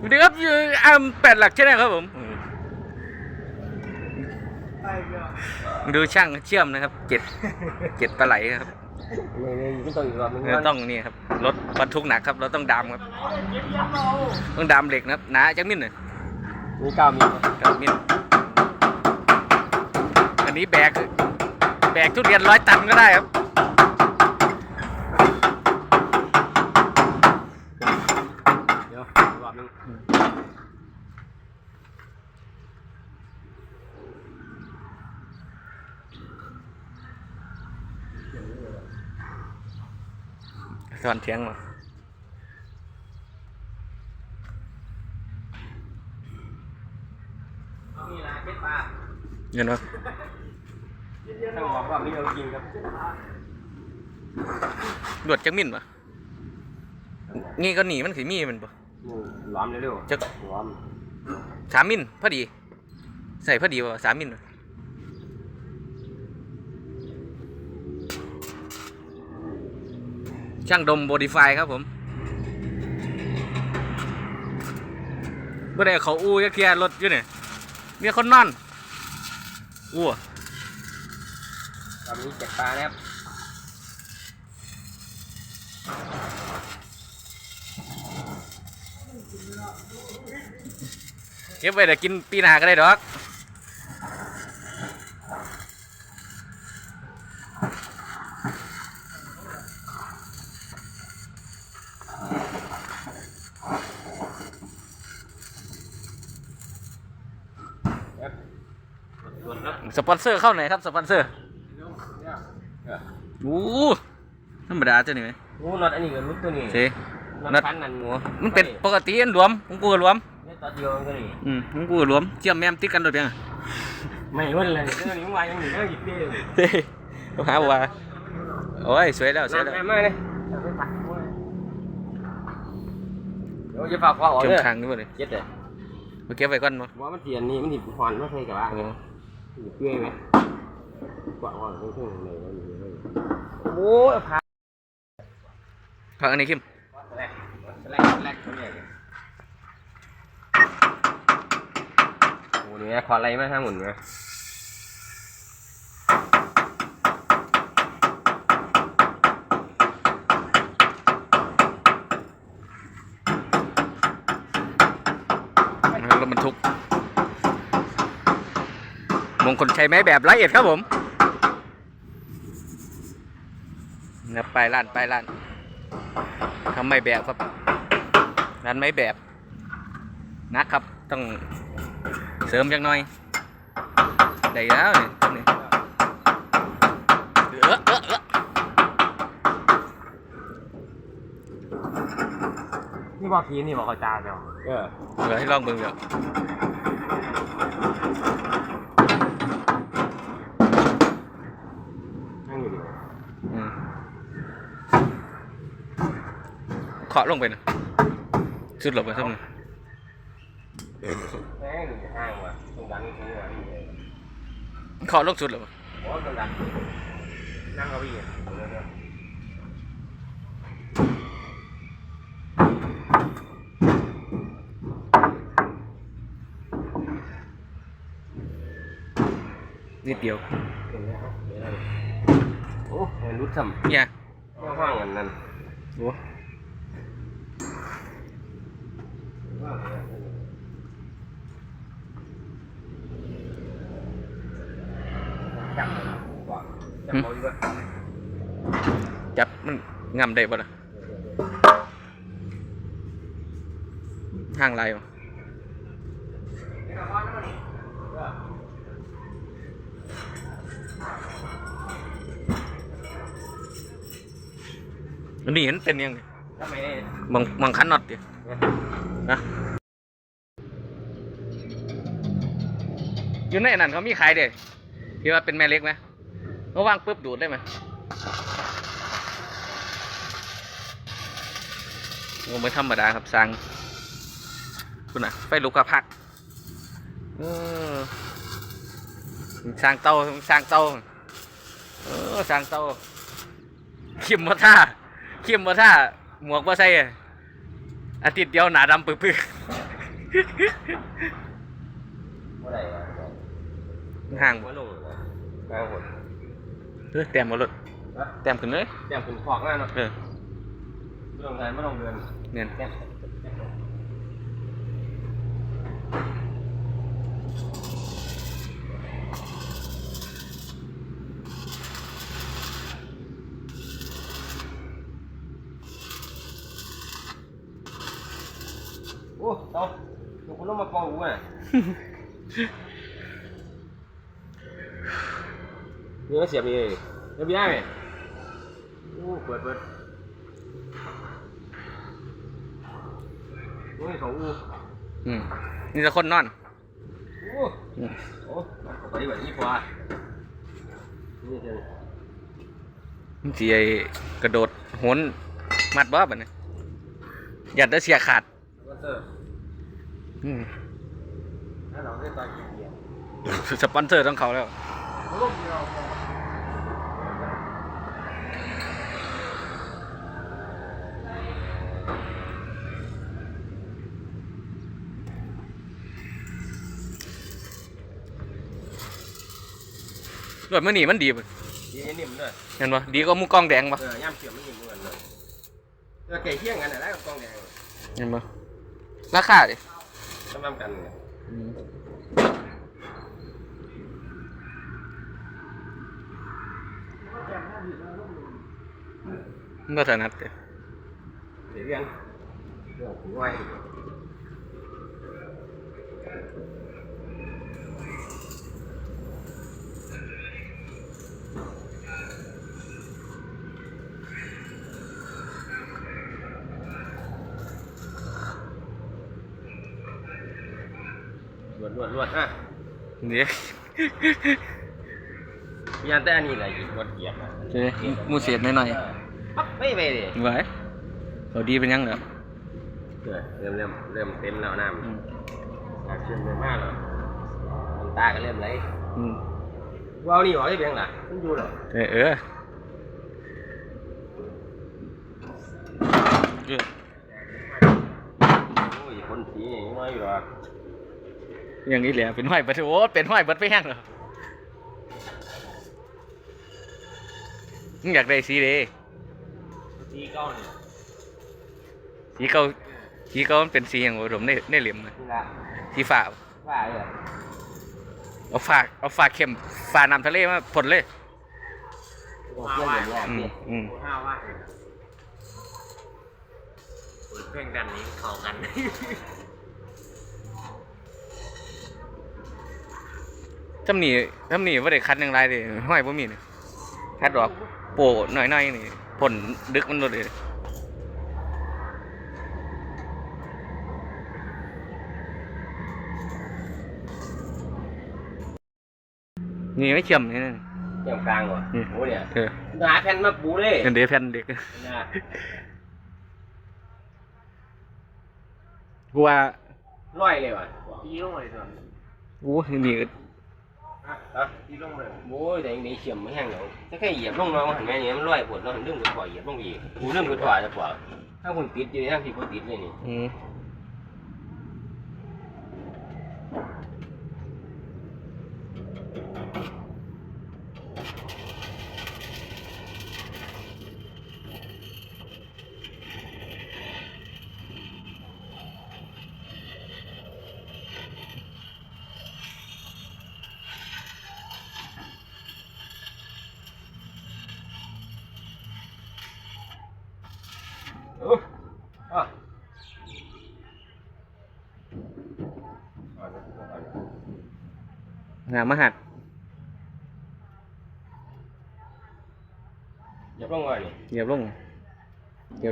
สวัสดีครับอยู่อาร์มแปดหลักใช่ไหมครับผมอืมดูช่างเชื่อมนะครับเจ็ดเจ็ดปลาไหลครับนี่นี่ก็ต้องอีกรอบนึงเออต้องนี่ครับรถบรรทุกหนักครับเราต้องดามครับ ต้องดามเหล็กนะครับหนาจังมินเลยมีเก้ามีกับมินอันนี้แบกแบกทุเรียนร้อยตันก็ได้ครับ เดี๋ยวอีกรอบนึง ส อนเทียงมานี่นะเจ็ดปลาเงินวะต้องบอกว่ามีเอาจริงครับหลวดจังมินปะงี้ก็หนีมันสีมีมันปะนี่ล้อมเร็วๆจะล้อมสามมิลพอดี ใส่พอดีป่ะสามมิลวะ ช่างดมโบดิฟายครับผมเมื่อไรเขาอู้ยักเทียรถอยู่เนี่ยมีคนนอนอู้อะรอบนี้เจ็ดปลานะครับเก็บไว้เดี๋ยวกินปีหน้าก็ได้ดอก ส่วนครับสปอนเซอร์เข้าไหนอยครับสปอนเซอร์เอออู้ธรรมดาจ้ะนี่ไหมงูน็อตอันนี้ก็รุดตัวนี้เซ่น็น็ออตตพันนั่นงูมันเป็นปกติอันรวมของกูก็รวมเนี่ยตัวเดียวมันก็นี่อืมของกูก็รวมเจียมแมมติดกันโดดเพียงอะไม่วันเลยเรื่องนี้มันวางอยังหนีเรื่องหยิบเดียวเฮ้ยต้องหาว่าโอ้ยสวยแล้วสวยแล้วน้ำมาเลยเอาไปตักงูเลยเดี๋ยวจะฝากความออกจมเลยทางนี่หมดเลยเจ็ดเลย มาเก็บไว้ก่อนมั้งว่ามันเทียนนี่มันหยิบหอนมาใส่กับว่าโอ้หยิบเกลือไหมกว่าว่าเรื่องเลยว่าอยู่เลยโอ้ยพาพักอันนี้คิมแรกแรกแรกเขาเนี่ยโอ้เนี่ยขออะไรมาทางหมุนไหม รถบรรทุกม งคลชัยไม้แบบละเอียดครับผมนะไปร้านไปร้านทำไม้แบบครับร้านไม้แบบนะครับต้องเสริมจังหน่อยได้แล้วนี่ต้นนี้เออเออเออนี่บอกพีนี่บอกเขาจ้าเนาะเออเดี๋ยวให้ลองเบิ่งเดี๋ยว นั่งอยู่ดิ อืม เคาะลงไปนะสุดหลบไปสักหน่อยแม่งอยู่ห้างว่ะตรงดันตรงนี้ว่ะนี่เลยเคาะลงสุดหลบโอ้ตรงดันนั่งเก้าอี้อะเอาเลยเนี่ยนิดเดียวเห็นไหมเอาเดี๋ยวนะโอ้เห็นรุดซ้ำเนี่ยว่างๆกันนั่นโอ้ จับจับเขาดีกว่าจับมันงำได้บ่ล่ะห่างไรบ่อันนี้เห็นเป็นยังไงบางบางคันน็อตดินะอยู่ในนั้นเขามีขายเด้ ที่ว่าเป็นแม่เล็กไหมเขาวางปุ๊บดูดได้ไหมโอ้ไม่ธรรมดาครับสั่งคุณน่ะไฟลุกกระพักเออสร้างเตาสร้างเตาเออสร้างเตาขิมมาท่าขิมมาท่าหมวกมาใส่อะอาทิตย์เดียวหนาดำปึกๆเมื่อไหร่วะห่าง ว่าลงเหรอห่างหดเออแต้มบ่ลดนะแต้มขึ้นเลยแต้มคุณขอกหน้าเนาะเออเรื่องงานไม่ต้องเดือนเนี่ยแต้มโอ้เอาเดี๋ยวคุณต้องมากองกูอะ นี่ก็เสียบนี่เลยเสียบได้ไหมโอ้เปิดเปิดโอ้ยเขาอู้อืมนี่จะคนนอนโอ้อืมโอ้ไปดีกว่านี้กว่านี่เจอมันสิไอ้กระโดดโหนมัดบ่บัดนี้ยัดได้เสียขาดก็เจออืมถ้าเราได้ตอนกี่เดียวสปอนเซอร์ต้องเขาแล้วลูกเดียว รถมื้อนี้มันดีบ่ดีนิ่มด้วยเห็นบ่ดีกว่าหมูกล้องแดงบ่เออย่ำเขียวไม่นิ่มเหมือนเลยเออไก่เที่ยงกันนะแล้วกับกองแดงเห็นบ่ราคาดิทำนำกันเนี่ยอืมมันบ่ถนัดเด้ เดี๋ยวเรียนเรื่องของไว้รวดรวดรวดอะเดี๋ยวมีอันแต่อันนี้แหละอีกรวดเหยียบอะเดี๋ยวหมูเสียดหน่อย ปั๊บไม่ไปดิๆไว้ เขาดีเป็นยังเหรอเออเริ่มเริ่มเริ่มเต็มแล้วน้อืมำน้ำเชื่อมเริ่มมากแล้วน้ำตาก็เริ่มไหลอืมว้าวนี่หรอได้เพียงล่ะมันอยู่เหรอเออเออเออโอ้ยคนสีนี่น้อยอยู่หรอกอย่างนี้แหละเป็นห้อยบัดโอ้เป็นห้อยบัดไปแห้งเหรอมึงอยากได้สีเด้สีเก้าเนี่ย สีเก่าสีเก่ามันเป็นสีอย่างผมในในเหลี่ยมนะนี่ละสีฟ้าว่าเลยเอาฝากเอาฝากเข้มฝาน้ำทะเลมาผลเลยเพื่อนอย่างเงี้ยอืมอืมห้าว่าเพ่งกันนี้เข้ากันทำนี่ทำนี่ว่าได้คัดอย่างไรเลยห้อยบ่มีนี่คัดดอกโปะหน่อยๆนี่ผลดึกมันโดดเลย นี่ไม่เชื่อมนี่นะเกี่ยมกลางวะนี่โอ้เนี่ยเออหาแผ่นมาปูเลยเงินเดือนแผ่นเด็กนะกูว่าร้อยเลยว่ะตีลงเลยส่วนอู้นี่ก็อะตีลงเลยโอ้ยแต่ยังได้เฉียมไม่แห้งหรอกถ้าแค่เหยียบลงน้องหันแม่เนี่ยมันร้อยปวดแล้วมันเรื่องกระถอยเหยียบลงอีกกูเรื่องกระถอยจะปวดถ้าคุณติดอยู่ถ้าพี่คุณติดเลยนี่ อืมเอออะงามมหัดเหยียบลงเลยนี่เหยียบลงเหยีย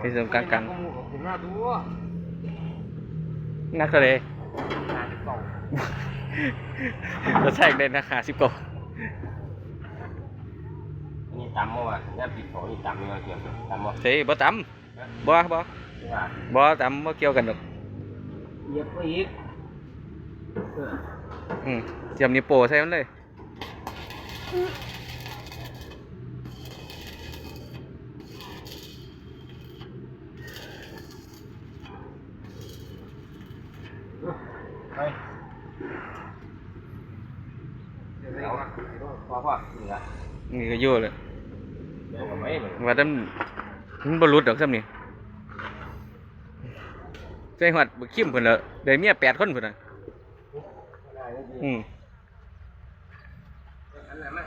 ที่มึงเหยียบไงข้างเหรอวะโอ้ยหมอโบเอาอย่างนั้นนะมาดับที่สำคัญกันผมน่าดูว่านักเลยงานเก่าเราแทรกได้ราคาสิบกว่าอันนี้ตำมั้งวะงานปิดของนี่ตำนี่มาเกี่ยวกับตำมั้งเฮ้ยบ่ตำบ่บ่ใช่ป่ะบ่ตำบ่เกี่ยวกันหรอกเหยียบไปอีกอืมเจียมนี่โปใส่มันเลย ไปเอาพอพอเหลือนี่ก็อยู่เลยเดี๋ยวเอาไว้เหมือนว่าแต่มันมันบ่หลุดดอกซ้ำนี่ใจหวัดบ่คิมเพิ่นละได้เมียแปดคนพุ่นน่ะอืม อันนั้นมา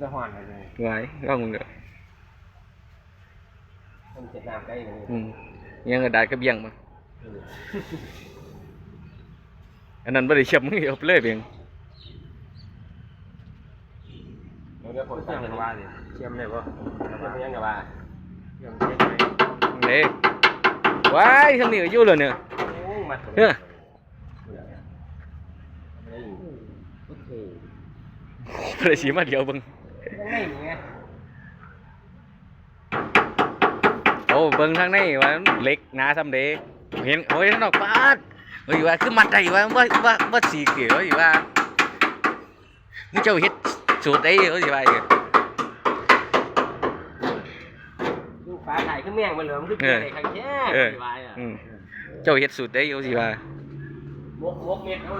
จะหวานอะไรไว้ลองมึงเด้อมันเจ็ดน้ำใกล้กันอืมยังกระดาษกระเบียงมาอันนั้นบ่ได้เชื่อมมึงเอาไปเลยเพียงเดี๋ยวผมสั่งเลยว่าเลยเชื่อมได้ปะเชื่อมยังไงว่าเชื่อมเช็คไหมเด้ว้ายทางนี้ก็อยู่เลยเนี่ยโอ้มาเฮ้ยโอเคบ่ได้สิมาเดียวเบิ่ง ยังไงนี่ไงโอ้เบิ่งทางในว่ามันเหล็กหนาซ้ำเด้เห็นโอ้ยทางนอกปาดเฮ้ยว่าคือมัดได้ว่าบ่บ่บ่สีเกี่ยวอยู่ว่ามึงเจ้าเฮ็ดสูตรได้เอ้ยว่าอยู่ดูฟ้าถ่ายขึ้นแม่งมาเหลือมขึ้นอะไรครั้งแค่เออวายอะอืมเจ้าเฮ็ดสูตรได้เอ้ยว่ามกมกเม็ดเอา